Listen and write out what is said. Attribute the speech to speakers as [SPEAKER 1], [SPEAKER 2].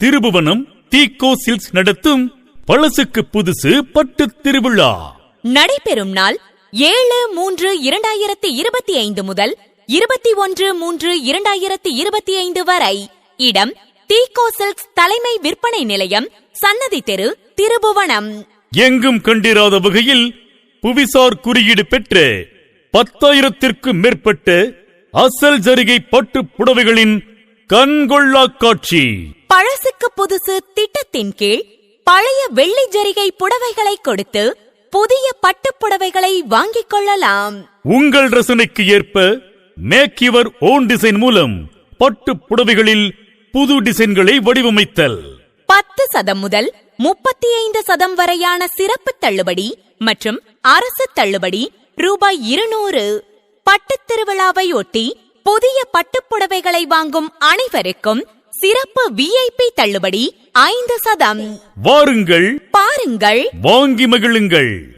[SPEAKER 1] Thirubuvanam தீகோ silks நடத்தும் பழசுக்கு புதுசு பட்டு திருவிழா.
[SPEAKER 2] நடைபெறும் நாள் ஏழு மூன்று இரண்டாயிரத்தி இருபத்தி ஐந்து முதல் இருபத்தி ஒன்று மூன்று இரண்டாயிரத்தி இருபத்தி ஐந்து வரை. இடம் தீகோ சில்க்ஸ் தலைமை விற்பனை நிலையம் சன்னதி தெரு திருபுவனம்.
[SPEAKER 1] எங்கும் கண்டிராத வகையில் புவிசார் குறியீடு பெற்ற பத்தாயிரத்திற்கும் மேற்பட்ட அசல் ஜரிகை பட்டு புடவைகளின் கண்கொள்ளா காட்சி.
[SPEAKER 2] பழசுக்கு புதுசு திட்டத்தின் கீழ் பழைய வெள்ளி ஜரிகை புடவைகளை கொடுத்து புதிய பட்டுப் புடவைகளை வாங்கிக் கொள்ளலாம்.
[SPEAKER 1] உங்கள் ரசனைக்கு ஏற்ப மேக் யுவர் ஓன் டிசைன் மூலம் பட்டு புடவைகளில் புது டிசைன்களை வடிவமைத்தல்.
[SPEAKER 2] பத்து சதம் முதல் முப்பத்தி ஐந்து சதம் வரையான சிறப்பு தள்ளுபடி மற்றும் அரசு தள்ளுபடி ரூபாய் இருநூறு. பட்டுத் திருவிழாவை ஒட்டி புதிய பட்டுப் புடவைகளை வாங்கும் அனைவருக்கும் சிறப்பு விஐபி தள்ளுபடி ஐந்து சதம்.
[SPEAKER 1] வாருங்கள்.
[SPEAKER 2] பாருங்கள்.
[SPEAKER 1] வாங்கி மகிழுங்கள்.